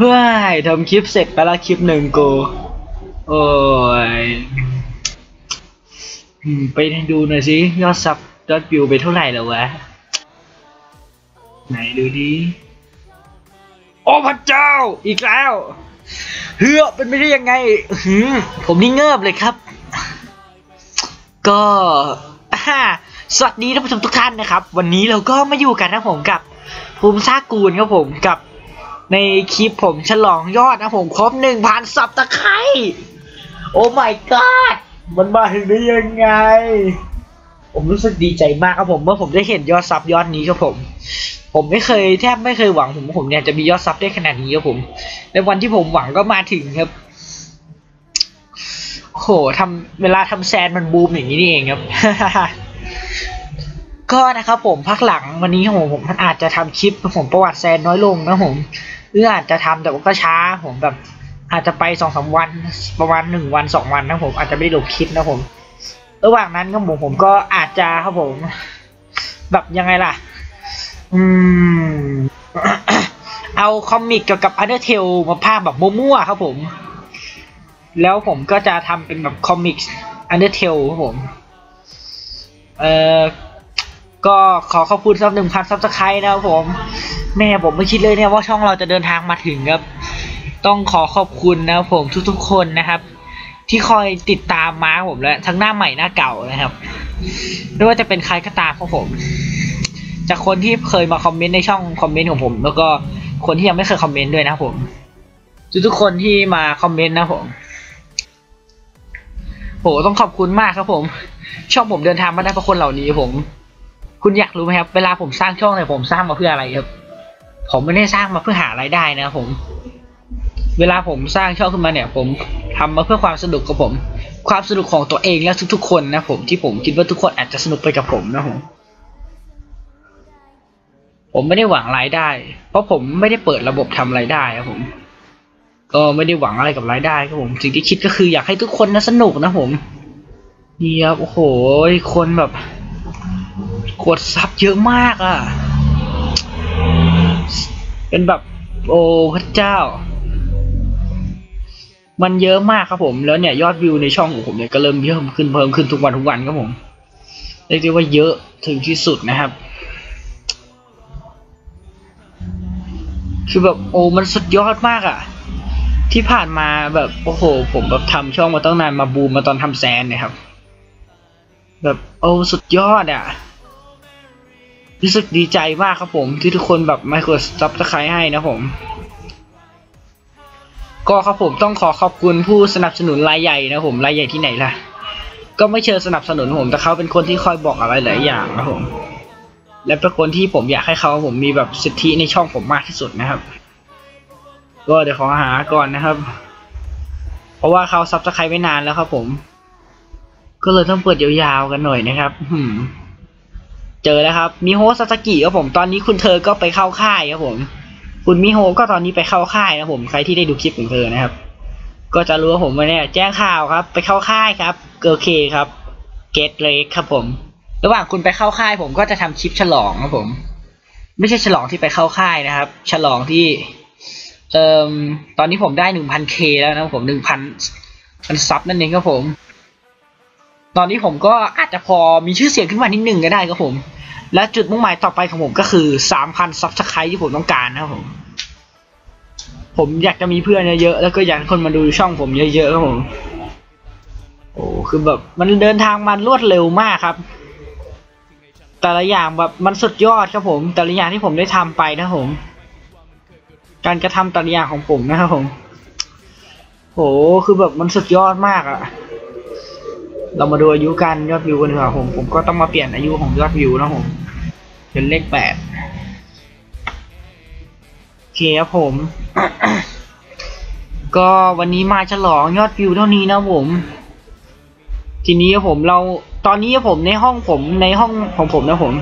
เฮ้ยทำคลิปเสร็จไปและคลิปหนึ่งกูโอ้ยไปดูหน่อยสิยอดซับยอดวิวไปเท่าไหร่แล้ววะ ไหนดูดิโอ้พระเจ้าอีกแล้วเฮือเป็นไม่ได้ยังไงหืมผมนี่เงิบเลยครับ ก็สวัสดีท่านผู้ชมทุกท่านนะครับ วันนี้เราก็มาอยู่กันนะผมกับภูมิซากูลครับผมกับ ในคลิปผมฉลองยอดนะผมครบหนึ่งพันซับตะไคร้โอ้ my god มันมาถึงได้ยังไง ผมรู้สึกดีใจมากครับผม เมื่อผมได้เห็นยอดซับยอดนี้ครับผม ผมไม่เคยแทบไม่เคยหวังผมว่าผมเนี่ยจะมียอดซับได้ขนาดนี้ครับผม ในวันที่ผมหวังก็มาถึงครับโหทำเวลาทำแซนมันบูมอย่างนี้นี่เองครับ ก็นะครับผมพักหลังวันนี้ผมผมอาจจะทำคลิปผมประวัติแซนน้อยลงนะผม หรืออาจจะทำแต่ว่าก็ช้าผมแบบ อาจจะไปสองสามวันประมาณหนึ่งวันสองวันนะผมอาจจะไม่ได้ลงคลิปนะผม ระหว่างนั้นครับผมผมก็อาจจะครับผม แบบยังไงล่ะ อืม เอาคอมิกเกี่ยวกับ Undertale มาภาคแบบมั่วๆครับผม แล้วผมก็จะทำเป็นแบบคอมิก Undertale ครับผม เอ่อ ก็ขอขอบคุณสำหรับหนึ่งพันซับสไครต์นะครับผม แม่ผมไม่คิดเลยเนี่ยว่าช่องเราจะเดินทางมาถึงครับ ต้องขอขอบคุณนะครับผมทุกๆคนนะครับ ที่คอยติดตามมาผมและทั้งหน้าใหม่หน้าเก่านะครับไม่ว่าจะเป็นใครก็ตามครับผม จากคนที่เคยมาคอมเมนต์ในช่องคอมเมนต์ของผม แล้วก็คนที่ยังไม่เคยคอมเมนต์ด้วยนะครับผมทุกๆคนที่มาคอมเมนต์นะผมโหต้องขอบคุณมากครับผม ช่องผมเดินทางมาได้เพราะคนเหล่านี้ผม คุณอยากรู้ไหมครับ เวลาผมสร้างช่องเนี่ยผมสร้างมาเพื่ออะไรครับ ผมไม่ได้สร้างมาเพื่อหารายได้นะผม เวลาผมสร้างช่องขึ้นมาเนี่ย ผมทำมาเพื่อความสนุกกับผม ความสนุกของตัวเองและทุกๆคนนะผมที่ผมคิดว่าทุกคนอาจจะสนุกไปกับผมนะผมผมไม่ได้หวังรายได้ เพราะผมไม่ได้เปิดระบบทำรายได้ครับผม ก็ไม่ได้หวังอะไรกับรายได้ครับผม สิ่งที่คิดก็คืออยากให้ทุกคนนะสนุกนะผมนี่ครับโอ้โหคนแบบ กดซับเยอะมากอะ เป็นแบบ โอ้พระเจ้า มันเยอะมากครับผม แล้วเนี่ยยอดวิวในช่องของผมเนี่ยก็เริ่มเพิ่มขึ้นเพิ่มขึ้นทุกวันทุกวันครับผมเรียกได้ว่าเยอะถึงที่สุดนะครับ คือแบบโอ้มันสุดยอดมากอะ่ะ ที่ผ่านมาแบบโอ้โห ผมแบบทำช่องมาตั้งนานมาบูมมาตอนทำแซนเนี่ยครับ แบบโอ้สุดยอดอะ่ะ รู้สึกดีใจมากครับผมที่ทุกคนแบบไม่กดซับสไครต์ให้นะผม ก็ครับผมต้องขอขอบคุณผู้สนับสนุนรายใหญ่นะผมรายใหญ่ที่ไหนล่ะ ก็ไม่เชิญสนับสนุนผม แต่เขาเป็นคนที่คอยบอกอะไรหลายอย่างนะผม และเป็นคนที่ผมอยากให้เขาผมมีแบบสิทธิในช่องผมมากที่สุดนะครับ ก็เดี๋ยวขอหาก่อนนะครับ เพราะว่าเขาซับสไครต์ไม่นานแล้วครับผม ก็เลยต้องเปิดยาวๆกันหน่อยนะครับหืม เจอแล้วครับมิโฮซาสกิครับผมตอนนี้คุณเธอก็ไปเข้าค่ายครับผม คุณมิโฮก็ตอนนี้ไปเข้าค่ายนะผมใครที่ได้ดูคลิปของเธอนะครับ ก็จะรู้ว่าผมเนี่ยแจ้งข่าวครับ ไปเข้าค่ายครับโอร์เคครับเกตเลกครับผม ระหว่างคุณไปเข้าค่าย ผมก็จะทำคลิปฉลองครับผม ไม่ใช่ฉลองที่ไปเข้าค่ายนะครับ ฉลองที่เอ่อตอนนี้ผมได้หนึ่งพันเคแล้วนะผมหนึ่งพันพันซับนั่นเองครับผม ตอนนี้ผมก็อาจจะพอมีชื่อเสียงขึ้นมานิดหนึ่งก็ได้ครับผม และจุดมุ่งหมายต่อไปของผมก็คือสามพันซับสไครต์ที่ผมต้องการนะครับผม ผมอยากจะมีเพื่อนเยอะๆแล้วก็อยากให้คนมาดูช่องผมเยอะๆครับผมโอ้คือแบบมันเดินทางมันรวดเร็วมากครับ แต่ละอย่างแบบมันสุดยอดครับผม แต่ละอย่างที่ผมได้ทำไปนะครับผม การกระทำแต่ละอย่างของผมนะครับผมโหคือแบบมันสุดยอดมากอะ เรามาดูอายุการยอดวิวกันดีกว่าผม ผมก็ต้องมาเปลี่ยนอายุของยอดวิวนะผม เป็นเลขแปดโอเคครับผม ก็วันนี้มาฉลองยอดวิวเท่านี้นะผม ทีนี้ผมเราตอนนี้ผมในห้องผมในห้องของผมนะผม